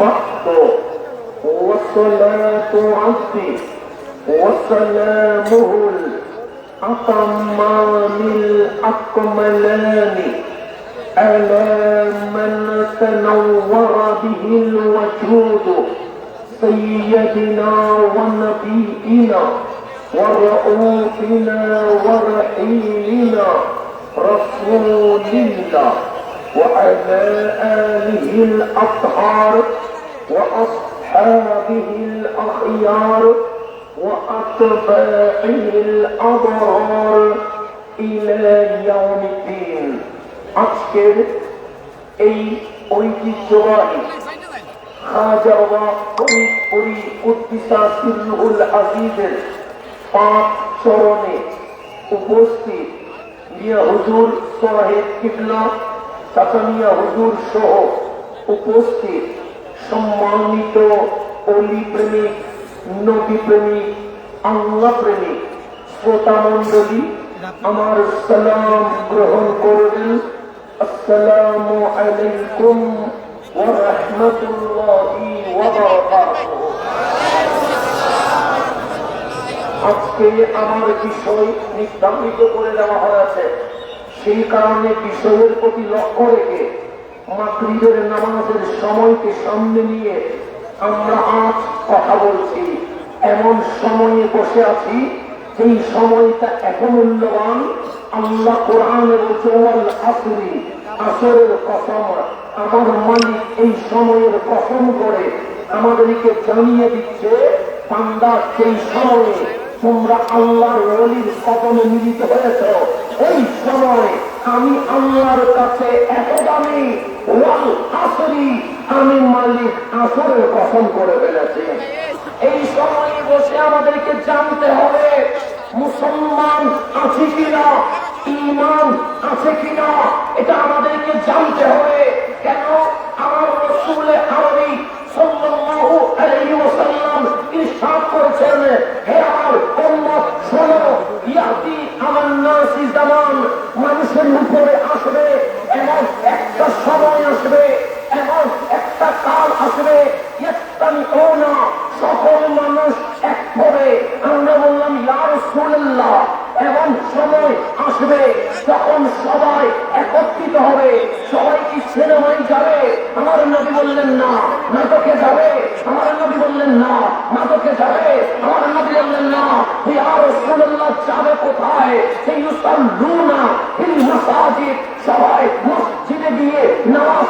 بعد والصلاة عبدي وسلامه الأطمان الأكملان على من تنور به الوجود سيدنا ونبينا ورؤوفنا ورحيلنا رسول الله وعلى آله الأطهار وأصحابه الأخيار وأتباعه الأبرار إلى يوم الدين আজকের এই ঐতিহ্যবাহী খাজা ফরিদপুরি কুদ্দিসা সিরুল আজিজের পাঁচ চরণে উপস্থিত মিয়া হুজুর সাহেব কিবলা সাতামিয়া হুজুর সহ উপস্থিত সম্মানিত অলি প্রেমিক নবী প্রেমিক আল্লাহ প্রেমিক শ্রোতা মন্ডলী আমার সালাম গ্রহণ করবেন। আসসালামু আলাইকুম ওয়া রাহমাতুল্লাহি ওয়া আজকে আমার বিষয় নির্ধারিত করে দেওয়া হয়েছে। সেই কারণে বিষয়ের প্রতি লক্ষ্য রেখে মাতৃদের নামাজের সময়কে সামনে নিয়ে আমরা আজ কথা বলছি। এমন সময়ে বসে আছি এই সময়টা এত মূল্যবান, আল্লাহ কোরআনের জোয়াল আসরি, আসরের কসম, আমার মালিক এই সময়ের কসম করে আমাদেরকে জানিয়ে দিচ্ছে পান্ডা সেই সময়ে তোমরা আল্লাহর অলির কদমে মিলিত হয়েছ। এই সময় আমি আল্লাহর কাছে এত দামি আসরি আমি মালিক আসরের কসম করে ফেলেছি। এই সময়ে বসে আমাদেরকে জানতে হবে, মুসলমান আছে কিনা ইমান আছে কিনা, এটা আমাদেরকে জানতে হবে। কেন? আমার রসুলে আরবি সাল্লাল্লাহু আলাইহি ওয়াসাল্লাম ইরশাদ করেছেন, হে ইয়াতি আমার নাসি মানুষের উপরে আসবে, এমন একটা সময় আসবে, এমন একটা কাল আসবে সকল মানুষ এক করে আমরা বললাম লাল শুনল সময় আসবে। তখন সবাই একত্রিত হবে। সবাই কি সিনেমায় যাবে? আমার নবী বললেন না। নাটকে যাবে? আমার নবী বললেন না। নাটকে যাবে? আমার নবী বললেন না। ইয়া রাসূলুল্লাহ যাবে কোথায়? সেই ফিল মাসাজিদ, সবাই মসজিদে গিয়ে নামাজ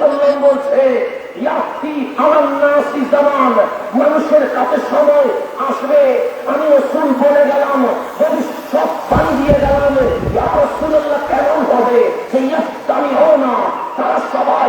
ওয়াসাল্লাম বলছে মানুষের কাছে সময় আসবে আমি রসুল বলে গেলাম, ভবিষ্যৎ পানি দিয়ে গেলাম কেমন হবে? সেই ইয়াস্তামি না তারা সবাই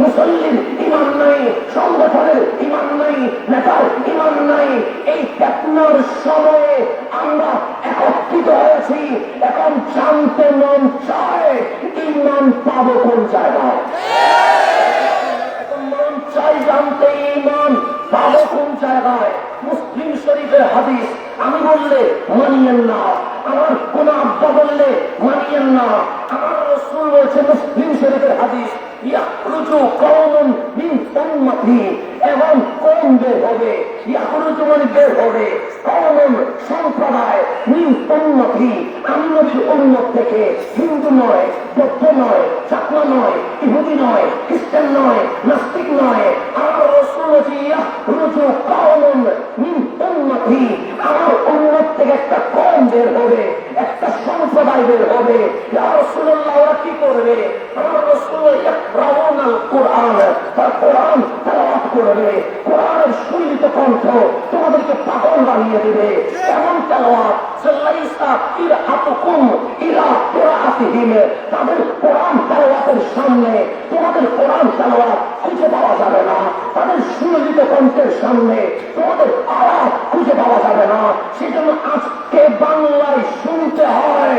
মুসল্লির ইমান নাই, সংগঠনের ইমান নাই, নেতার ইমান নাই। এই ফেতনার সময়ে আমরা একত্রিত হয়েছি, এখন জানতে মন চায়, ইমান পাবো কোন জায়গায়? চাই জানতে ইমান পাবো কোন জায়গায়? মুসলিম শরীফের হাদিস, আমি বললে মানিয়েন না। আমার কোন আব্বা বললে মানিয়েন না। আমার রসুল বলছে মুসলিম শরীফের হাদিস ইয়াকুরুজু কমন মিন উন্মতি এবং কোন বের হবে ইয়াকুরুজু মানে বের হবে কমন সম্প্রদায় মিন উন্নতি আমি নবীর উন্নত থেকে হিন্দু নয়, বৌদ্ধ নয় চাকমা নয়, ইহুদি নয়, খ্রিস্টান নয়, নাস্তিক নয়, আমার রসুলজি ইয়াকুরুজু কমন মিন উন্নতি আমার উন্নত থেকে একটা কম বের হবে, একটা সম্প্রদায় বের হবে। ইয়া রাসূলুল্লাহ, ওরা কি করবে? আমার তোমাদেরকে পাগল তাদের কোরআন তেলাওয়াতের সামনে, তোমাদের কোরআন তেলাওয়াত খুঁজে পাওয়া যাবে না। তাদের সুরজিত কণ্ঠের সামনে তোমাদের খুঁজে পাওয়া যাবে না। সেজন্য আজকে বাংলায় শুনতে হয়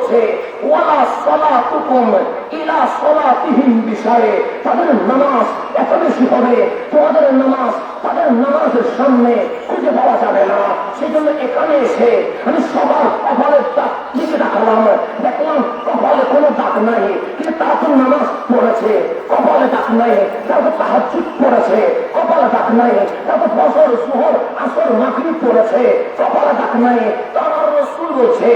বলছে, ওয়ালা সালাতুকুম ইলা সালাতিহিম বিষয়ে তাদের নামাজ এত বেশি হবে, তোমাদের নামাজ তাদের নামাজের সামনে খুঁজে পাওয়া যাবে না। সেই জন্য এখানে এসে আমি সবার কপালের দাগ লিখে দেখালাম। দেখলাম কপালে কোনো দাগ নাই, কিন্তু তারা তো নামাজ পড়েছে। কপালে দাগ নাই তারা তো তাহাজুদ পড়েছে। কপালে দাগ নাই তারা তো ফসল সুহর, আসর মাকড়ি পড়েছে। কপালে দাগ নাই, তারা রসুল বলছে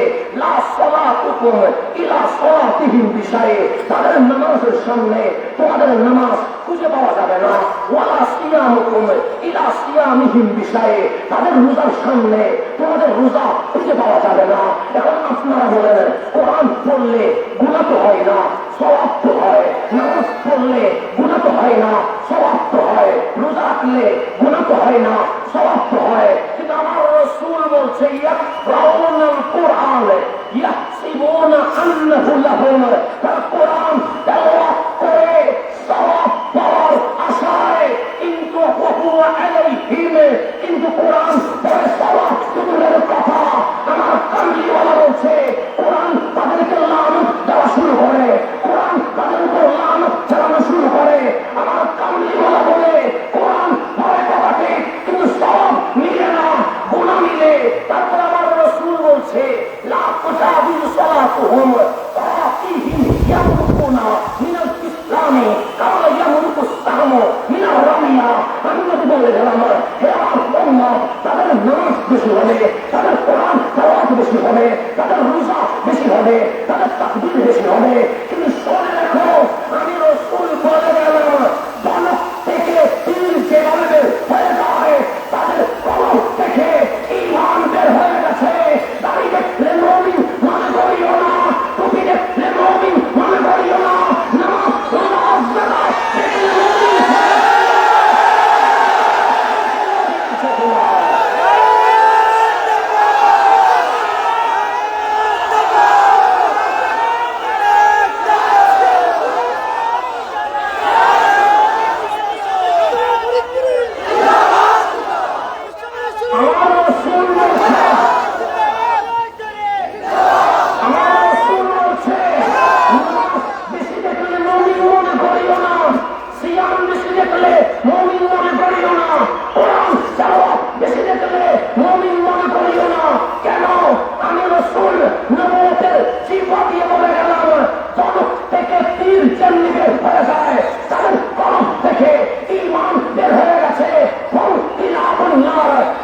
তাদের নামাজের সামনে তোমাদের নামাজ খুঁজে পাওয়া যাবে না। ওয়ালা সিয়ামুকুম ইলা সিয়ামিহিম বিষয়ে তাদের রোজার সামনে তোমাদের রোজা খুঁজে পাওয়া যাবে না। এখন আপনারা বলেন, কোরআন পড়লে গুণা হয় না তো হয়। নামাজ পড়লে গুণা হয় না তো হয়। রোজা রাখলে গুণা তো হয় না তো হয়। বলছে ইয়াকরাউনাল কোরআন ইয়াহসিবুনা আন্নাহু লাহুম তারা বেশি হবে, তাদের কোরআন তেলাওয়াত বেশি হবে তাদের রোজা বেশি হবে, তাদের তাকবীর বেশি হবে, কিন্তু শুনে রাখো আমি রসুল বলে গেলাম বালক থেকে তীর যেভাবে বের হয়ে যায় তাদের কলম থেকে ইমান বের হয়ে গেছে দাড়ি দেখলে মমিন মনে করিও না টুপি দেখলে মমিন মনে করিও না নামাজ নামাজ বেলায় দেখলে মমিন আমার রসুল বলছে আমার রসুল বলছে নামাজ বেশি দেখলে মমিন মনে করিও না সিয়াম বেশি দেখলে মমিন মনে করিও না কোরআন তেলাওয়াত বেশি দেখলে মমিন মনে করিও না কেন আমি রসুল নবুয়তের জিহ্বা দিয়ে বলে গেলাম জনক থেকে তীর যেমনি বের হয়ে যায় তাদের কলম থেকে ইমান বের হয়ে গেছে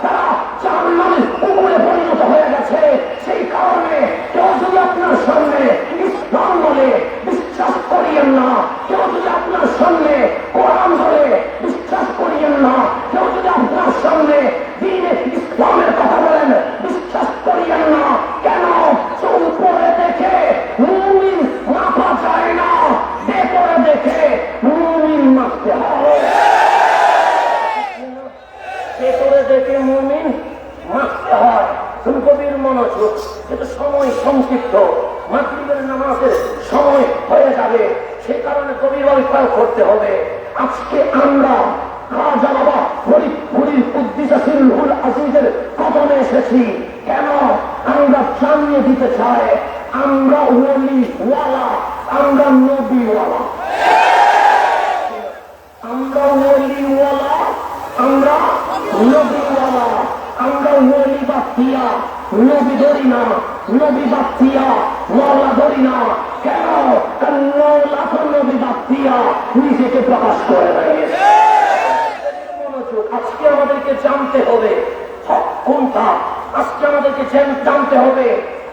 তারা জাহান্নামের উপরে পরিণত হয়ে গেছে সেই কারণে কেউ যদি আপনার সামনে ইসলাম বলে বিশ্বাস করিয়েন না কেউ যদি আপনার সামনে কোরআন বলে বিশ্বাস করিয়েন না কেউ যদি আপনার সামনে দিনে ইসলামের কথা বলেন বিশ্বাস করিয়েন না কেন উপরে দেখে মুমিন মাপা যায় না ভেতরে দেখে মুমিন মাপতে হবে ভেতরে দেখে মুমিন মাপতে হয় ফুলকবির মনোযোগ সময় সংক্ষিপ্ত মাতৃবের নামাজের সময় হয়ে যাবে, সে কারণে কবির অভিপ্রায় করতে হবে। আজকে আমরা রাজা বাবা ফরিদ ফরিদ উদ্দিসাসীল আজিজের কদমে এসেছি। কেন আমরা জানিয়ে দিতে চাই? আমরা ওয়ালা আমরা নবীওয়ালা। আমরা ওলিওয়ালা, আমরা নবীওয়ালা। আমরা ওলি নবী ধরি না নবী বাতিয়া ওয়ালা ধরি না। কেন? কারণ নবী বাতিয়া নিজেকে প্রকাশ করে মনোযোগ, আজকে আমাদেরকে জানতে হবে। কোনটা? আজকে আমাদেরকে জানতে হবে,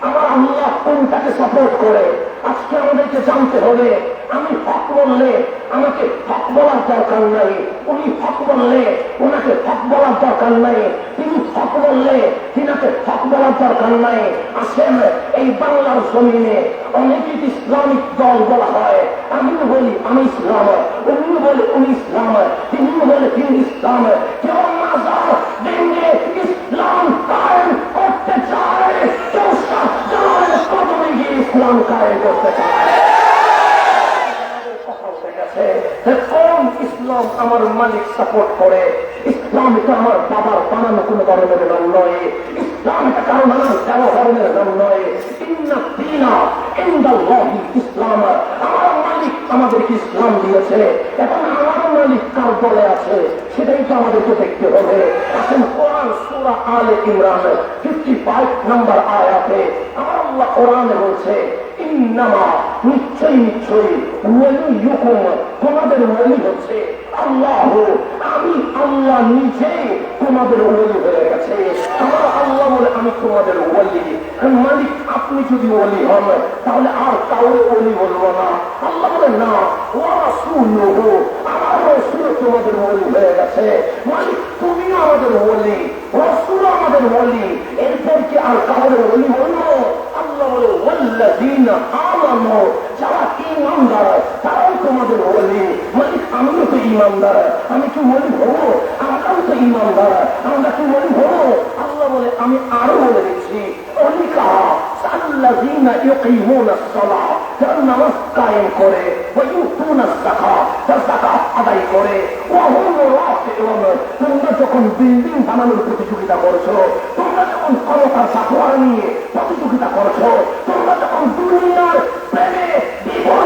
আমার আল্লাহ কোনটাকে সাপোর্ট করে? আজকে আমাদেরকে জানতে হবে, আমি হক বললে আমাকে হক বলার দরকার নাই। উনি হক বললে ওনাকে হক বলার দরকার নাই। তিনি হক বললে তিনাকে হক বলার দরকার নাই। আসেন এই বাংলার জমিনে অনেকে ইসলামিক দল বলা হয়। আমিও বলি, আমি ইসলাম। উনিও বলে, উনি ইসলাম। তিনিও বলে, তিনি ইসলাম। কেউ ইসলাম কায়েম করতে চায়, কেউ গিয়ে ইসলাম কায়েম করতে চায়। কথা উঠে গেছে। ইসলাম আমার মালিক সাপোর্ট করে। ইসলাম এটা আমার বাবার বানানো কোনো ধরনের নাম নয়। ইসলাম এটা কারও নানার দেওয়া ধরনের নাম নয়। ইসলাম। আমার মালিক আমাদেরকে ইসলাম দিয়েছে। এখন আমার মালিক কার দলে আছে? সেটাই তো আমাদেরকে দেখতে হবে। এখন কোরআন সুরা আলে ইমরান ফিফটি ফাইভ নাম্বার আয়াতে। আমার কোরআনে বলছে, ইন্নামা নিশ্চয়ই নিশ্চয়ই তোমাদের ওয়ালি হচ্ছে আল্লাহ। আমি আল্লাহ নিজে তোমাদের ওয়ালি হয়ে গেছে। আমার আল্লাহ বলে আমি তোমাদের ওয়ালি। মালিক, আপনি যদি ওয়ালি হন, তাহলে আর কাউরে ওয়ালি বলব না। আল্লাহ বলে, না ওরা শুনল আমার রসুল তোমাদের ওয়ালি হয়ে গেছে। মালিক, তুমিও আমাদের ওয়ালি, রসুল আমাদের ওয়ালি। এরপর কি আর কাউরে ওয়ালি বলব আল্লাহ বলে, ওয়াল্লাযীনা আমানু, যারা ঈমানদার তারাও তোমাদের ওলি মালিক আমিও তো ঈমানদার আমি কি ওলি হব? আমরাও তো ঈমানদার আমরা কি ওলি হব? আল্লাহ বলে, আমি আরও বলে দিচ্ছি আদায় করে হুম তোমরা যখন প্রতিযোগিতা করছ, তোমরা যখন ক্ষমতার সাথোয়ার নিয়ে প্রতিযোগিতা করছ, তোমরা যখন দুনিয়ার প্রেমে বিভোর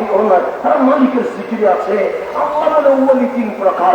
ভেতরে থাকে তার জিকিরে হয়ে, মালিকের সিকিরে আছে। আমার ওলি তিন প্রকার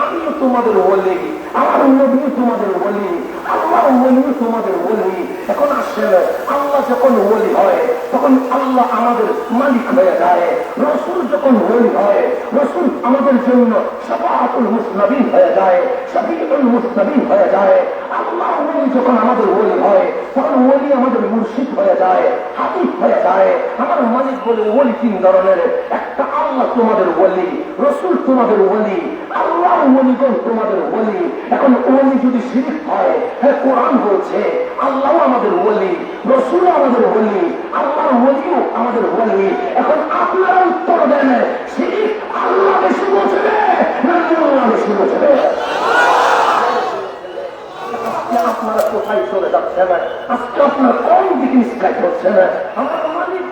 আমিও তোমাদের ওলি, আমার নবীও তোমাদের ওলি, আমার ওলিও তোমাদের ওলি। এখন আসেন আল্লাহ যখন ওলি হয়, তখন আল্লাহ আমাদের মালিক হয়ে যায়। রসুল যখন ওলি হয়, রসুল আমাদের জন্য সবাতুল মুসনবিন হয়ে যায় সবিউল মুসনবিন হয়ে যায়। আল্লাহ যখন আমাদের ওলি হয়, তখন ওলি আমাদের মুর্শিদ হয়ে যায় হাবিব হয়ে যায়। আমার মালিক বলে ওলি তিন ধরনের। একটা আল্লাহ তোমাদের ওলি, রসুল তোমাদের ওলি, আল্লাহ ওলিগণ তোমাদের ওলি। এখন ওলি যদি শিরিক হয় হ্যাঁ কোরআন বলছে, আল্লাহ আমাদের ওলি রসুল আমাদের ওলি আল্লাহ ওলিও আমাদের ওলি এখন আপনারা উত্তর দেন আল্লাহ বেশি না আল্লাহ বেশি আপনারা কোথায় চলে যাচ্ছেন? আজকে আপনার কোন দিকে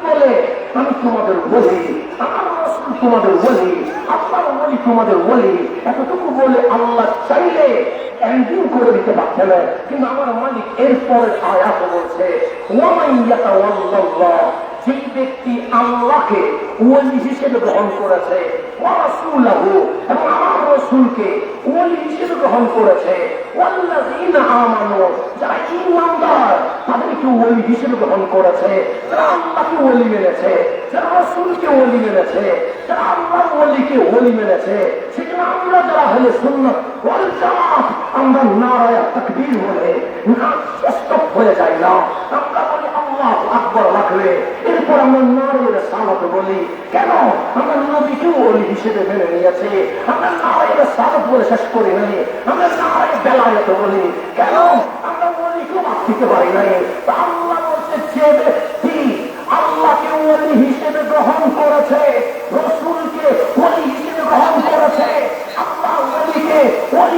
বলে, আমি তোমাদের বলি, আমার তোমাদের বলি বলি তোমাদের বলি, এতটুকু বলে আল্লাহ চাইলে একদিন করে দিতে পারছেন কিন্তু আমার মালিক এরপরে আয়াত বলছে ওয়ামাইয়াতা ওয়াল্লাল্লাহ যে ব্যক্তি আল্লাহকে ওলি হিসেবে গ্রহণ করেছে এবং আমার রাসূলকে ওলি হিসেবে গ্রহণ করেছে যারা ঈমানদার, তাদেরকে ওলি হিসেবে গ্রহণ করেছে, যারা আল্লাহকে ওলি মেনেছে, যারা রাসূলকে ওলি মেনেছে, যারা আল্লাহর ওলিকে ওলি মেনেছে, সেজন্য আমরা যারা হলে সুন্নাত ওয়াল জামাত, আমরা নারায়া তাকবীর বলে না হয়ে যায় না। আমরা বলি আল্লাহ আকবর লাগলে এরপর আমরা নারীর সালাত বলি, কেন? আমরা নবীকে ওলি হিসেবে মেনে নিয়েছি। আমরা নারীর সালাত বলে শেষ করি নাই। আমরা নারী বেলায়ত বলি, কেন? আমরা ওলিকেও বাদ দিতে পারি নাই। আল্লাহ বলছে আল্লাহকে ওলি হিসেবে গ্রহণ করেছে, রসুলকে ওলি হিসেবে গ্রহণ করেছে, আল্লাহ ওলিকে ওলি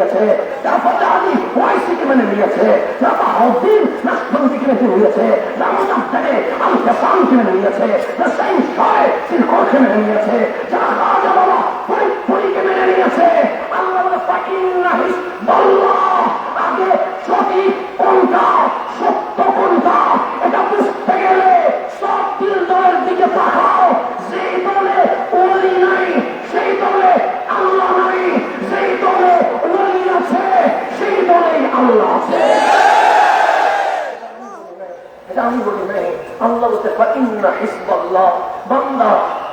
নিয়েছে যারা ফতাহি ওয়াইসিকে মেনে নিয়েছে যারা বাহাউদ্দিন নাশবন্দিকে মেনে নিয়েছে যারা মুজাদ্দেদে আমি হাসানকে কিনে নিয়েছে না সাইন শাহে সিরকোরকে কিনে নিয়েছে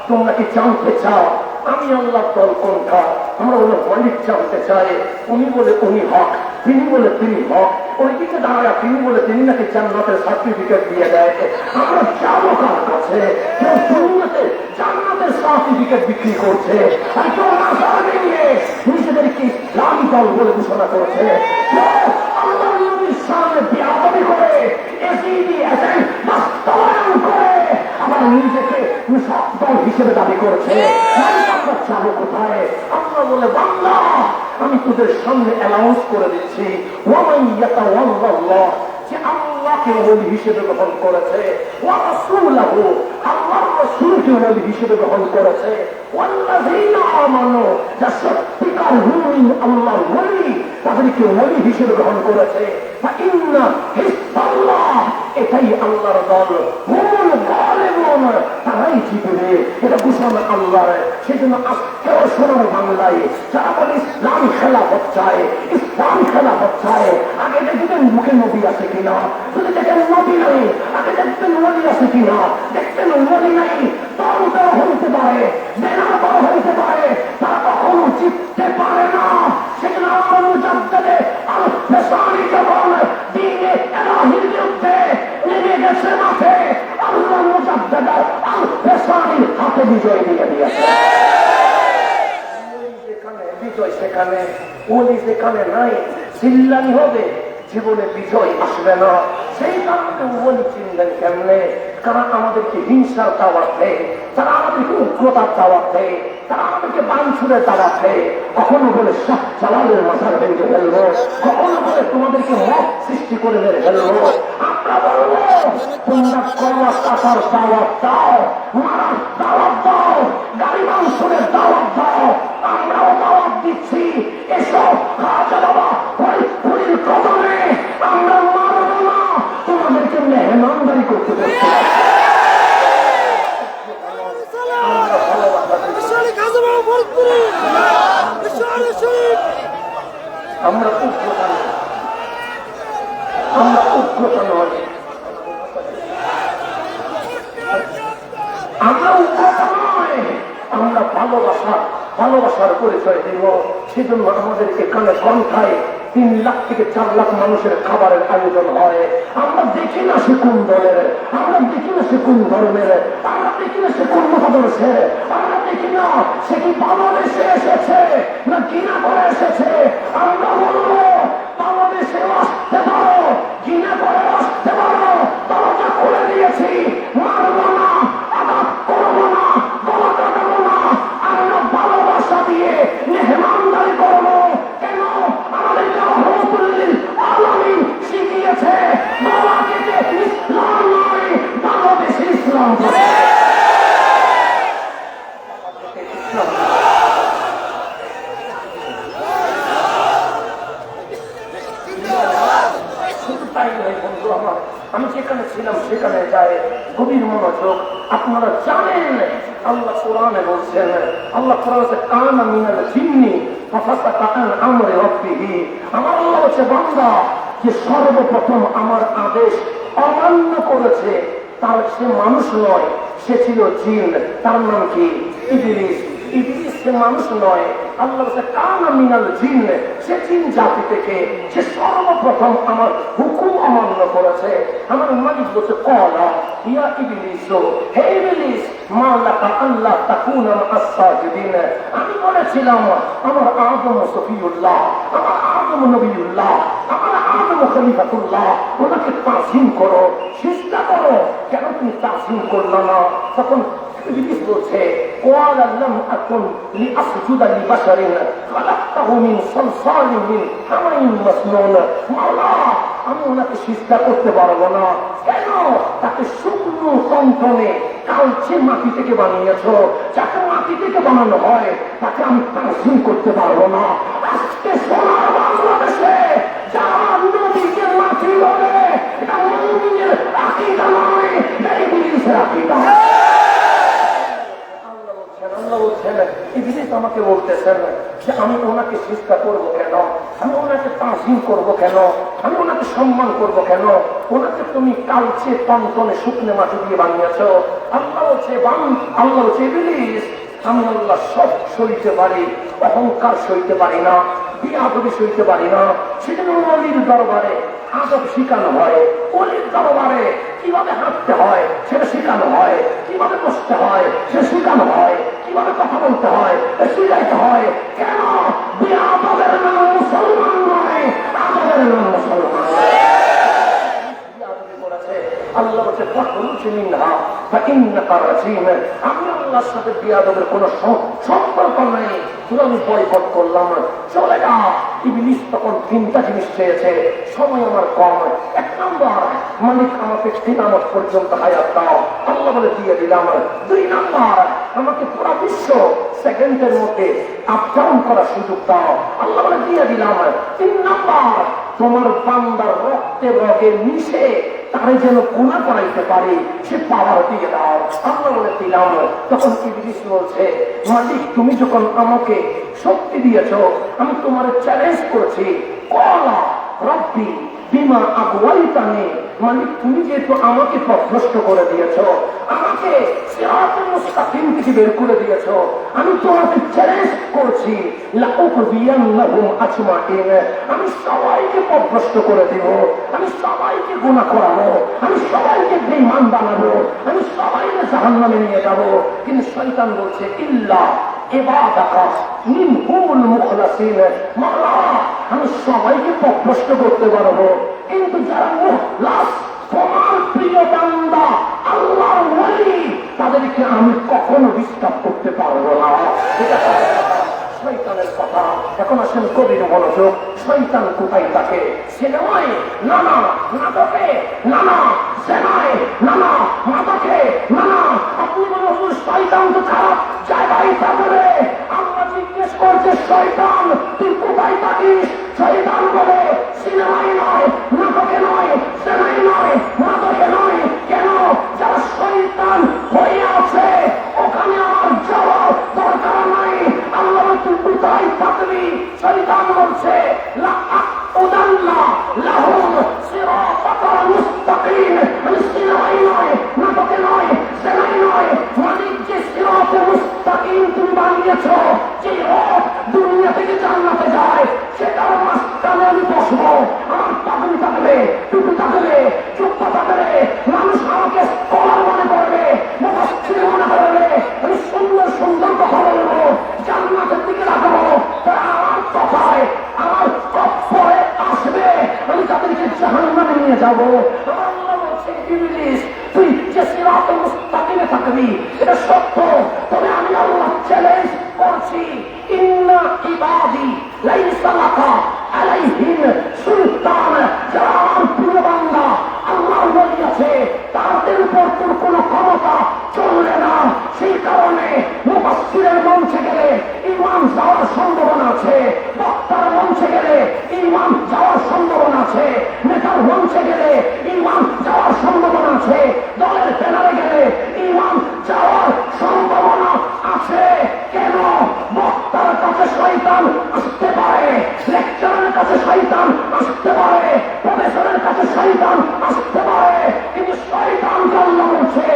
তোমরা কি জানতে চাও? আমি আল্লাহ দল কোনটা আমরা বলে মালিক জানতে চাই। উনি বলে উনি হক, তিনি বলে তিনি হক। ওই দিকে দাঁড়ায়, তিনি বলে তিনি নাকি জান্নাতের সার্টিফিকেট দিয়ে দেয়। আমরা যাব কার কাছে জান্নাতের সার্টিফিকেট বিক্রি করছে। আর কেউ নিজেদেরকে ইসলামী দল বলে ঘোষণা করেছে। সামনে করে, এসিডি নিজেকে দল হিসেবে দাবি করেছে। যাব কোথায়? আমরা বলে বাংলা! আমি তোদের সামনে অ্যানাউন্স করে দিচ্ছি যে আল্লাহকে ওলি হিসেবে গ্রহণ করেছে। ওয়া রাসূলাহু আল্লাহর রাসূলকে ওলি হিসেবে গ্রহণ করেছে। ওয়াল্লাযীনা আমানু যা সত্যিকার মুমিন আল্লাহর ওলি তাদেরকে ওলি হিসেবে গ্রহণ করেছে। এটাই আল্লাহর দল। হুমুল গালিবুন তারাই জিতবে। এটা ঘোষণা আল্লাহর। সেজন্য আজকেও শোনার বাংলায়। যারা ইসলাম খেলাফত চায় ইসলাম খেলাফত চায় আগে দেখবেন মুখে নবী আছে কিনা? যদি দেখেন নবী নাই, আগে দেখবেন নবী আছে কিনা? দেখবেন নবী নাই দেওয়া হইতে পারে দেওয়া হইতে পারে তারা কখনো জিততে পারে না। সেজন্য আমার মুজাদ্দেদে আল ফেসানি দিনে এলাহির বিরুদ্ধে নেমে গেছে মাঠে। হাতে বিজয় দিয়ে দিয়েছে বিজয় বিজয় আসবে না আমাদেরকে হিংসার দাওয়াত তারা আমাদেরকে উগ্রতার দাওয়াত তারা আমাদেরকে বাঞ্ছুরের দাওয়াত দেয় কখনো বলে সব চালালের মাথার ভেঙে ফেলব কখনো বলে তোমাদেরকে মত সৃষ্টি করে মেরে ফেলব তোমরা কলা কাটার দাওয়াত দাও মারার দাওয়াত দাও গাড়ি মাংসের দাওয়াত দাও আমরাও দাওয়াত দিচ্ছি এসব রাজা বাবা হরিপুরীর কদমে আমরা মারব না তোমাদেরকে মেহমানদারি করতে আমরা ভালোবাসা দিচ্ছি। শরীফ হাজার ফরিদপুরে শহরে শরীফ আমরা আমরা ভালোবাসার পরিচয় দিব। সেজন্য আমাদের এখানে ঘন্টায় তিন লাখ থেকে চার লাখ মানুষের খাবারের আয়োজন হয়। আমরা দেখি না সে কোন দলের, আমরা দেখি না সে কোন ধর্মের, আমরা দেখি না সে কোন মতাদর্শের আমরা দেখি না সে কি বাংলাদেশে এসেছে না কিনা করে এসেছে। আমরা বলব, বাংলাদেশে আসতে কিনা করে আসতে পারো দরজা খুলে দিয়েছি। মারব না। আঘাত করব না। গলা কাটাবো না। আমরা ভালোবাসা দিয়ে মেহমানদারি করব কেন আমাদের রহমতুল্লিল আলমিন শিখিয়েছে বাবা কেটে ইসলাম নয় বাংলাদেশে ইসলাম হবে। ইসলাম শুধু তাই নয় বন্ধু আমার আমি যেখানে ছিলাম সেখানে যাই গভীর মনোযোগ আপনারা জানেন আল্লাহ আমরি বান্দা, যে সর্বপ্রথম আমার আদেশ অমান্য করেছে তার সে মানুষ নয়, সে ছিল জিন। তার নাম কি? ইবলিস। ইবলিস সে মানুষ নয়। আল্লাহ কানা মিনাল জিন সে জিন জাতি থেকে সে সর্বপ্রথম আমার হুকুম অমান্য করেছে। আমার মালিক বলছে, কলা, ইয়া ইবলিস, হে ইবলিস, মা লাকা আল্লাহ তাকুনা মা'আস সাজিদিন। আমি বলেছিলাম, আমার আদম সফিউল্লাহ, আমার আদম নবীউল্লাহ, আমার আদম খলিফাতুল্লাহ, ওনাকে তাসিম করো চেষ্টা করো। কেন তুমি তাসিম করল না? তখন ইবলিস বলছে قال لم أكن لأسجد لبشر خلقته من صلصال من حمأ مسنون মাওলা আমি ওনাকে চেষ্টা করতে পারবো না কেন তাকে শুকনো কণ্ঠনে কালচে মাটি থেকে বানিয়েছো যাকে মাটি থেকে বানানো হয় তাকে আমি তাসিম করতে পারবো না আজকে সোনার বাংলাদেশে যারা নদীকে মাটি বলে এটা মুমিনের আকিদা নয় এটা ইবলিসের আকিদা আল্লাহ বলছেন, আল্লাহ বলছেন, ইবলিস আমাকে বলতেছেন যে আমি ওনাকে চেষ্টা করব কেন? আমি ওনাকে তাজিম করব কেন? আমি ওনাকে সম্মান করব কেন? ওনাকে তুমি কালচে টনটনে শুকনে মাটি দিয়ে বানিয়েছ। আল্লাহ বলছে বাম আল্লাহ বলছে ইবলিস আমি আল্লাহ সব সইতে পারি অহংকার সইতে পারি না বিয়াদবি সইতে পারি না। সেজন্য অলির দরবারে আদব শিখানো হয়। অলির দরবারে কীভাবে হাঁটতে হয় সেটা শেখানো হয় কীভাবে বসতে হয় সে শেখানো হয়। কীভাবে কথা বলতে হয় শিখাইতে হয়। কেন? আমাদের নাম মুসলমান নয় আমাদের নাম মুসলমান। আল্লাহ বলছে আমি আল্লাহর সাথে কোন সম্পর্ক আমি করলাম। চলে তখন জিনিস সময় আমার কম। এক আমাকে তিনামত পর্যন্ত হায়াত দাও। আল্লাহ দিলাম। দুই নম্বর, আমাকে পুরো বিশ্ব সেকেন্ডের মধ্যে আপ করার সুযোগ দাও। আল্লাহ বলে, দিয়ে দিলাম। তিন নম্বর, তোমার বান্দার রক্তে রগে মিশে তারে যেন গুণা করাইতে পারে, সে পাওয়ার দিয়ে দাও। আমরা বলে দিলাম তখন ইবলিস বলছে, মালিক, তুমি যখন আমাকে শক্তি দিয়েছ, আমি তোমার চ্যালেঞ্জ করেছি। কলা রব্বি বিমা আগুয়াইতানি মালিক তুমি যেহেতু আমাকে পথভ্রষ্ট করে দিয়েছ, আমাকে মুস্তাকিম থেকে বের করে দিয়েছ, আমি তোমাকে চ্যালেঞ্জ করছি। আমি সবাইকে পথভ্রষ্ট করে দিব, আমি সবাইকে গুনাহ করাবো, আমি সবাইকে বেঈমান বানাবো, আমি সবাইকে জাহান্নামে নিয়ে যাব। কিন্তু শয়তান বলছে, ইল্লা ইবাদাকা মিনহুমুল মুখলাসিন। মাওলা আমি সবাইকে প্রশ্ন করতে পারব। কিন্তু যারা মুখলাস তোমার প্রিয় বান্দা, আল্লাহর ওলি, তাদেরকে আমি কখনো ডিস্টার্ব করতে পারব না। এটা শয়তানের কথা। এখন আসেন কবির মনোযোগ, শয়তান কোথায় থাকে? সিনেমায় না না নাটকে না না সেনায় না না নাটকে না না আপনি মনে হল শয়তান তো খারাপ জায়গায় থাকবে। আমরা জিজ্ঞেস করছে, শয়তান, তুই কোথায় থাকিস? শয়তান বলে, সিনেমায় নয়, নাটকে নয়, সেনায় নয়, নাটকে নয়। কেন? যারা শয়তান হয়ে আছে, ওখানে কোথায় থাকবি শয়তান বলছে, লা আকুদাল্লা লাহুম সিরাতাল মুস্তাকিম। আমি সিনেমায় নয়, নাটকে নয় সেনায় নয় মালিক যে সিরাতে আছে, নেতার মঞ্চে গেলে ইমাম যাওয়ার সম্ভাবনা আছে, দলের প্যানারে গেলে ইমাম যাওয়ার সম্ভাবনা আছে। কেন? বক্তার কাছে শয়তান আসতে পারে, লেকচারের কাছে শয়তান আসতে পারে, প্রফেসরের কাছে শয়তান আসতে পারে, কিন্তু শয়তান কাল্লা বলছে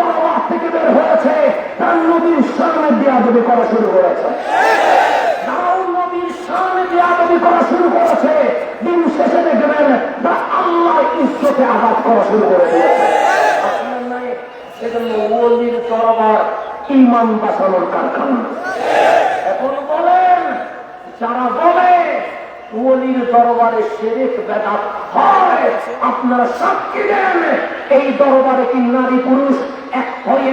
দরবার থেকে বের হয়েছে, তার নবীর সামনে বিয়াদবি করা শুরু করেছে। করা শুরু করেছে। দিন শেষে দেখবেন তারা আল্লাহ ইজ্জতে আঘাত করা শুরু করে দিয়েছে। সেজন্য ইমান বাঁচানোর কারখানা। বলেন, যারা বলে ওলির দরবারে শেরেক, বেদাত হয়, আপনারা সাক্ষী দেন, এই দরবারে কি নারী পুরুষ এক হয়ে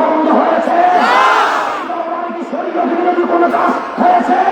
বন্ধ হয়েছে? হয়েছে?